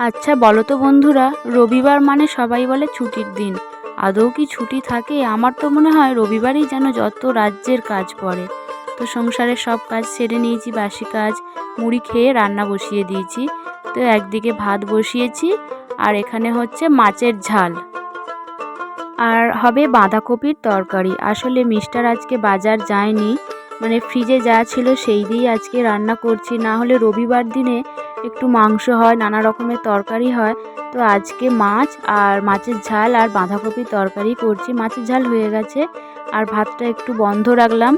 আচ্ছা বলো তো বন্ধুরা, রবিবার মানে সবাই বলে ছুটির দিন। আদৌ কি ছুটি থাকে? আমার তো মনে হয় রবিবারই যেন যত রাজ্যের কাজ পড়ে। তো সংসারের সব কাজ সেরে নিয়েছি, বাসি কাজ, মুড়ি খেয়ে রান্না বসিয়ে দিয়েছি। তো একদিকে ভাত বসিয়েছি, আর এখানে হচ্ছে মাছের ঝাল। আর হবে বাঁধাকপির তরকারি। আসলে মিস্টার আজকে বাজার যায়নি মানে ফ্রিজে যা ছিল সেই দিয়েই আজকে রান্না করছি। না হলে রবিবার দিনে একটু মাংস হয়, নানা রকমের তরকারি হয়। তো আজকে মাছ আর মাছের ঝাল আর বাঁধাকপির তরকারি করছি। মাছের ঝাল হয়ে গেছে আর ভাতটা একটু বন্ধ রাখলাম।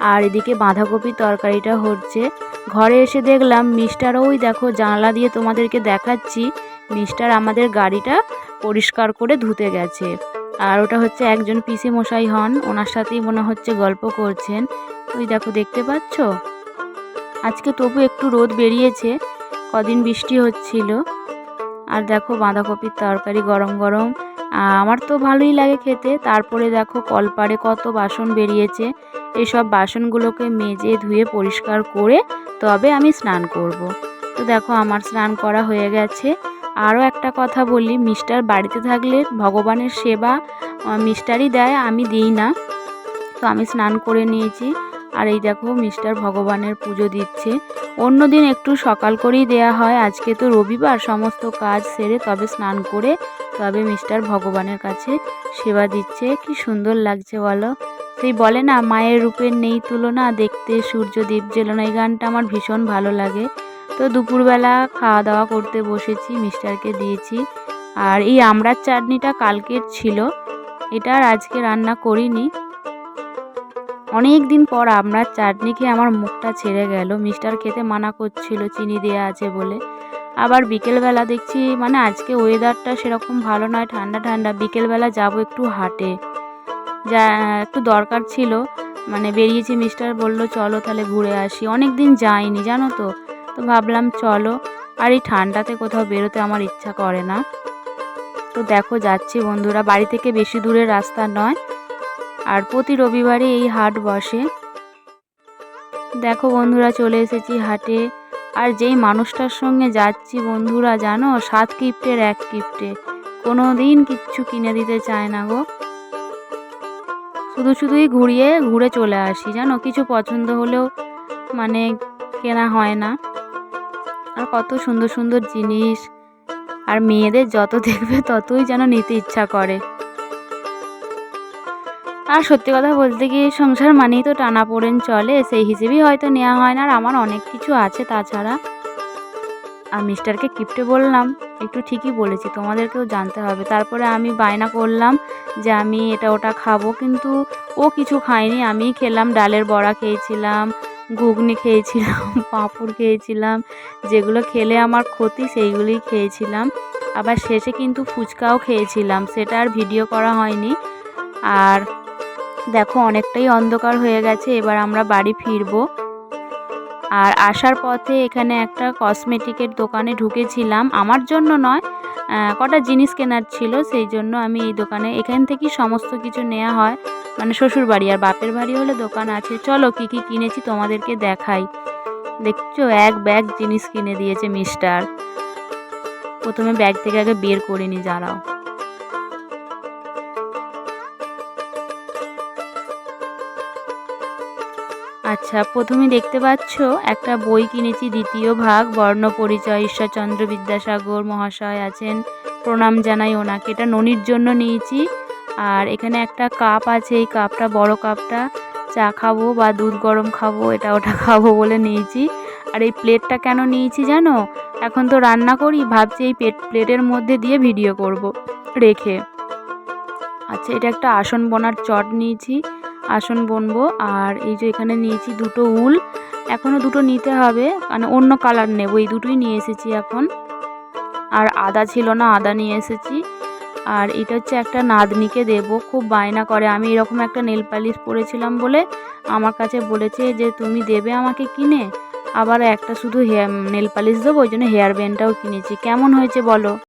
আর এদিকে বাঁধাকপির তরকারিটা হচ্ছে। ঘরে এসে দেখলাম মিস্টার, ওই দেখো জানলা দিয়ে তোমাদেরকে দেখাচ্ছি। মিস্টার আমাদের গাড়িটা পরিষ্কার করে ধুতে গেছে। আর ওটা হচ্ছে একজন পিসি মশাই হন, ওনার সাথেই মনে হচ্ছে গল্প করছেন। ওই দেখো দেখতে পাচ্ছ? আজকে তবু একটু রোদ বেরিয়েছে। কদিন বৃষ্টি হচ্ছিল। আর দেখো বাঁধাকপির তরকারি গরম গরম। আমার তো ভালোই লাগে খেতে। তারপরে দেখো কলপারে কত বাসন বেরিয়েছে। এসব বাসনগুলোকে মেজে ধুয়ে পরিষ্কার করে তবে আমি স্নান করব। তো দেখো আমার স্নান করা হয়ে গেছে। আরও একটা কথা বলি, মিস্টার বাড়িতে থাকলে ভগবানের সেবা মিস্টারই দেয়, আমি দিই না। তো আমি স্নান করে নিয়েছি। আর এই দেখো মিস্টার ভগবানের পুজো দিচ্ছে। অন্য দিন একটু সকাল করেই দেয়া হয়। আজকে তো রবিবার, সমস্ত কাজ সেরে তবে স্নান করে তবে মিস্টার ভগবানের কাছে সেবা দিচ্ছে। কি সুন্দর লাগছে বলো? সেই বলে না, মায়ের রূপের নেই তুলনা, দেখতে সূর্য দ্বীপ জেলনা এই গানটা আমার ভীষণ ভালো লাগে। তো দুপুরবেলা খাওয়া দাওয়া করতে বসেছি, মিস্টারকে দিয়েছি। আর এই আমড়ার চাটনিটা কালকের ছিল। এটা আর আজকে রান্না করিনি। অনেক দিন পর আমরা চাটনি খেয়ে আমার মুখটা ছেড়ে গেল। মিস্টার খেতে মানা করছিল, চিনি দেওয়া আছে বলে। আবার বিকেলবেলা দেখছি মানে আজকে ওয়েদারটা সেরকম ভালো নয়, ঠান্ডা ঠান্ডা। বিকেলবেলা যাব একটু হাটে। যা, একটু দরকার ছিল। মানে বেরিয়েছি মিস্টার বলল, চলো তাহলে ঘুরে আসি। অনেক দিন যাইনি, জানো তো। তো ভাবলাম, চলো। আর এই ঠান্ডাতে কোথাও বেরোতে আমার ইচ্ছা করে না। তো দেখো, যাচ্ছি বন্ধুরা। বাড়ি থেকে বেশি দূরের রাস্তা নয়। আর প্রতি রবিবারে এই হাট বসে। দেখো বন্ধুরা, চলে এসেছি হাটে। আর যেই মানুষটার সঙ্গে যাচ্ছি বন্ধুরা, জানো? সাত কিপ্টের এক কিপ্টে। কোনো দিন কিচ্ছু কিনে দিতে চায় না গো। শুধু শুধুই ঘুরিয়ে ঘুরে চলে আসি, জানো? কিছু পছন্দ হলেও মানে কেনা হয় না। আর কত সুন্দর সুন্দর জিনিস। আর মেয়েদের যত দেখবে ততই যেন নিতে ইচ্ছা করে। আর সত্যি কথা বলতে গিয়ে সংসার মানেই তো টানা পড়েন চলে, সেই হিসেবেই হয়তো নেওয়া হয় না, আর আমার অনেক কিছু আছে তাছাড়া। আর মিস্টারকে কিপ্টে বললাম, একটু ঠিকই বলেছি, তোমাদেরকেও জানতে হবে। তারপরে আমি বায়না করলাম যে আমি এটা ওটা খাব, কিন্তু ও কিছু খায়নি। আমি খেলাম, ডালের বড়া খেয়েছিলাম, ঘুগনি খেয়েছিলাম, পাঁপড় খেয়েছিলাম, যেগুলো খেলে আমার ক্ষতি সেইগুলি খেয়েছিলাম। আবার শেষে কিন্তু ফুচকাও খেয়েছিলাম, সেটা আর ভিডিও করা হয়নি। আর দেখো, অনেকটাই অন্ধকার হয়ে গেছে, এবার আমরা বাড়ি ফিরবো। আর আসার পথে এখানে একটা কসমেটিকের দোকানে ঢুকেছিলাম। আমার জন্য নয় কটা জিনিস কেনার ছিল, সেই জন্য আমি এই দোকানে, এখান থেকেই সমস্ত কিছু নেওয়া হয়। মানে শ্বশুর বাড়ি আর বাপের বাড়ি হলে দোকান আছে। চলো, কি কি কিনেছি তোমাদেরকে দেখাই। দেখছ, এক ব্যাগ জিনিস কিনে দিয়েছে মিস্টার। প্রথমে ব্যাগ থেকে আগে বের করে নি যারাও আচ্ছা প্রথমে দেখতে পাচ্ছ একটা বই কিনেছি, দ্বিতীয় ভাগ, বর্ণ পরিচয়, ঈশ্বরচন্দ্র বিদ্যাসাগর মহাশয় আছেন, প্রণাম জানাই ওনাকে। এটা ননির জন্য নিয়েছি। আর এখানে একটা কাপ আছে, এই কাপটা, বড় কাপটা। চা খাব বা দুধ গরম খাব, এটা ওটা খাব বলে নিয়েছি। আর এই প্লেটটা কেন নিয়েছি জানো? এখন তো রান্না করি, ভাবছি এই প্লেট প্লেটের মধ্যে দিয়ে ভিডিও করব, রেখে। আচ্ছা এটা একটা আসন বোনার চট নিয়েছি। আসন বুনবো। আর এই যে এখানে নিয়েছি দুটো উল। এখনও দুটো নিতে হবে। মানে অন্য কালার নেব। এই দুটোই নিয়ে এসেছি এখন। আর আদা ছিল না, আদা নিয়ে এসেছি। আর এটা হচ্ছে একটা নাতনিকে দেব। খুব বায়না করে। আমি এরকম একটা নেল পালিশ পরেছিলাম বলে আমার কাছে বলেছে যে, তুমি দেবে আমাকে কিনে? আবার একটা শুধু হেয়ার, নেল পালিশ দেবো। ওই জন্য হেয়ার ব্যান্ডটাও কিনেছি। কেমন হয়েছে বলো?